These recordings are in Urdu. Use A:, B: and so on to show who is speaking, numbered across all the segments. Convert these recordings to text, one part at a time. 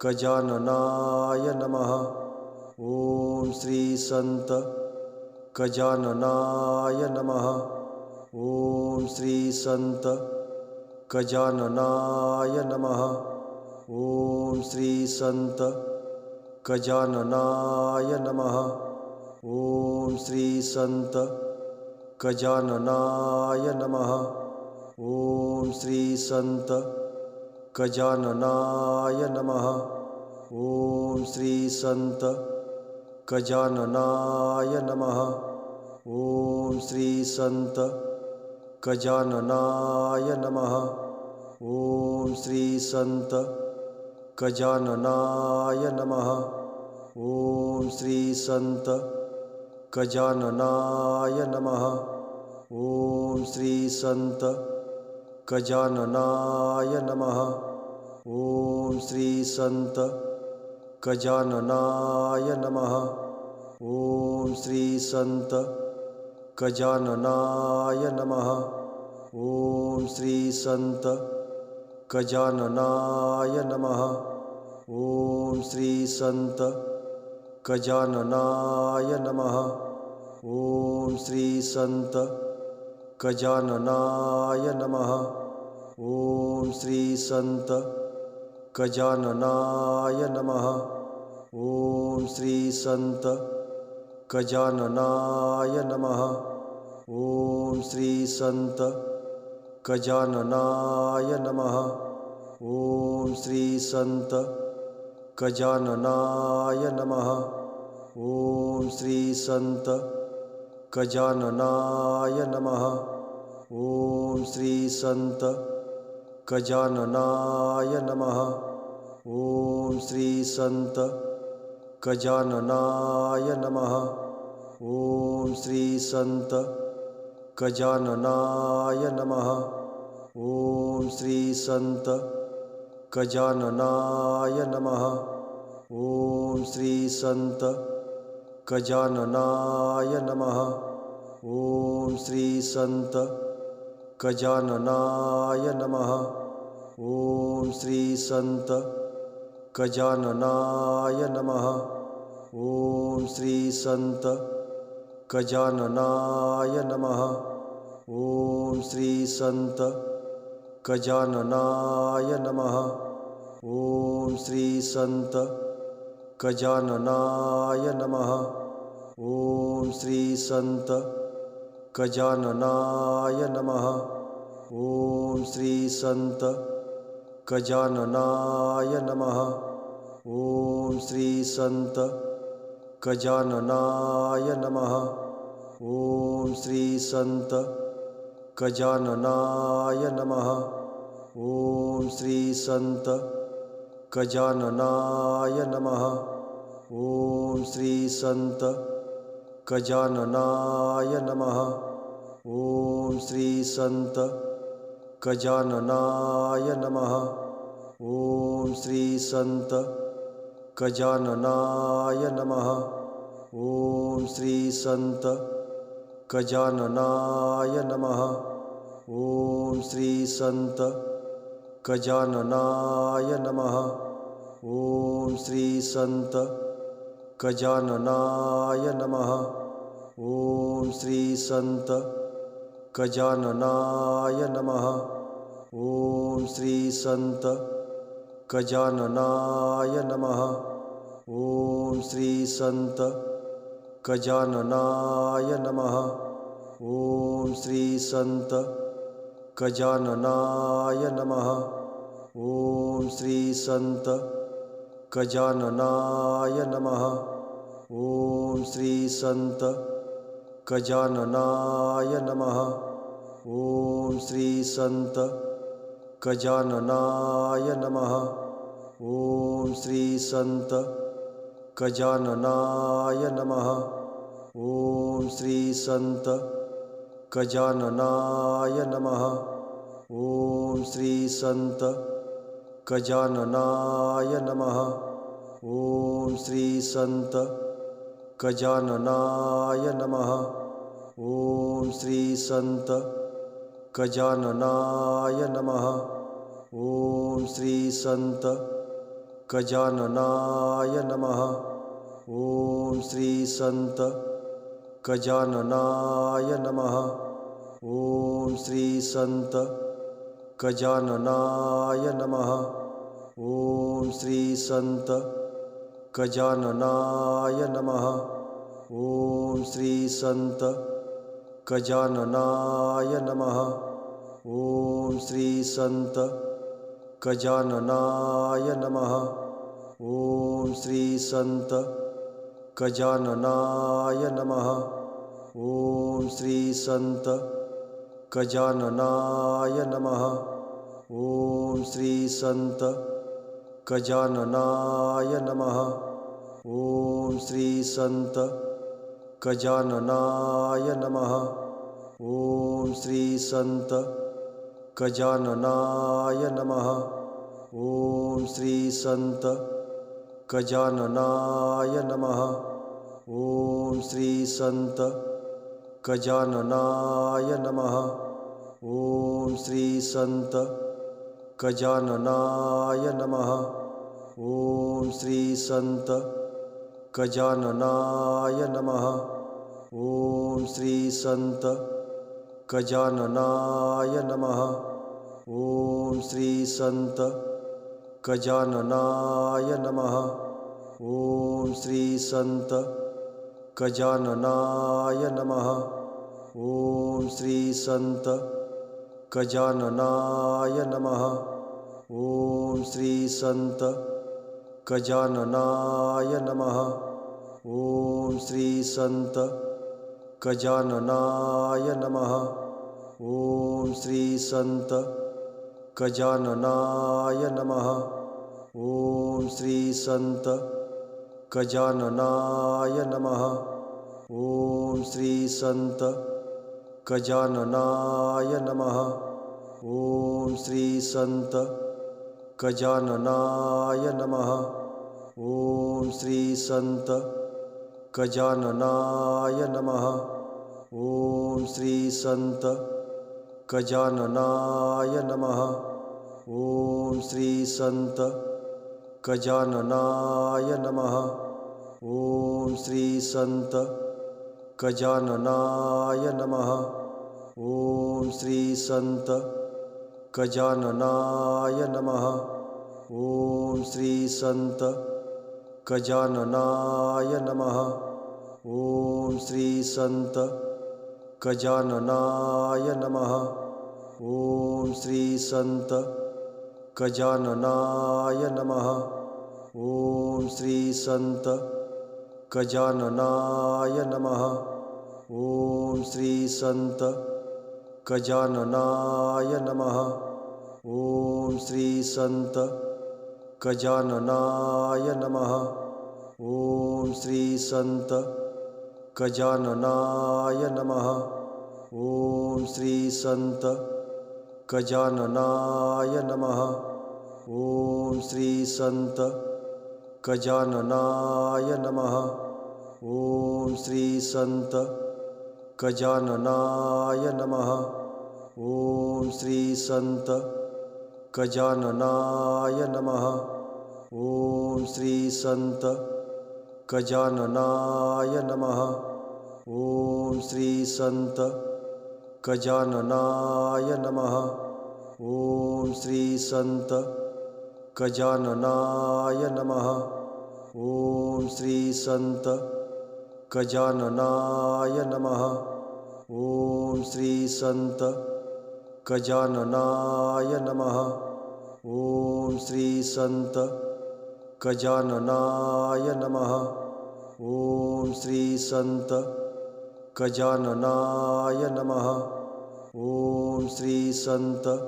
A: گجانا نماننا ستانا نماننا ستانا ست گجانا نمس گجانا نماننا ستانا نم ست گجانا نم ست گجانا نم ری ست گجانا نم ست گجانا نم ست گجانا نماننا شری سن گری ست گجانا نمس گجانا نمانا ستانا نم ست گجانا نم ست گجانا نم ری ست گجانا نم ست گجانا نم ست گجانا نم سنت گجانا ستانا ست گجانا نم ست گجانا نم ست گجانا نم ست گجانا نمانا نم ست گجانا نماننا ستانا نم ست گجانا نم سنت غان نم گجانا نمس گجانا ستانا ستانا نم ست گجانا نم ست گجانا نم گجانا نماننا نماننا نم ست گجانا نم ست گجانا نم ست گجانا نمس گزانت گجانا نماننا ستانا نم ست گجانا نم گجانا نماننا نم ست گجانا نم ست گجانا نم ست گجانا نم ست گجانا نم ست گجانا نم ست گجانا نم سن گجانا نم ست گجانا نم ست گجانا نمس گجانا گجانا نم ست گجانت گجانا نم سند گجانم ری ست گزانت گجانا نم ست گجانا نم ست گجانا نم ست گجانا نم سند گجانا نماننا ستاننا ستانا نم ست گجانا نم ست گجنا ست گجانم ستانا ستانا ستانا ست گجانا نم ست گجانا نم ست گجانا نم سنت گجان ست گجانا شری ست گجانا نم ست گجانا نم ست گجانا نم سنت گجانا ستانا نم ست گجانا نماننا نم سنت گجانا نم ست گجانا نم سنت گجان ست گجانا نم ست گجانا نماننا ستانا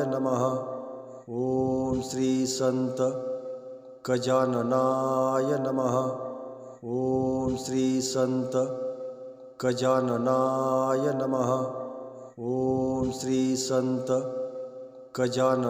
A: نم ست گجانا نم ست گجانا نمسنت غان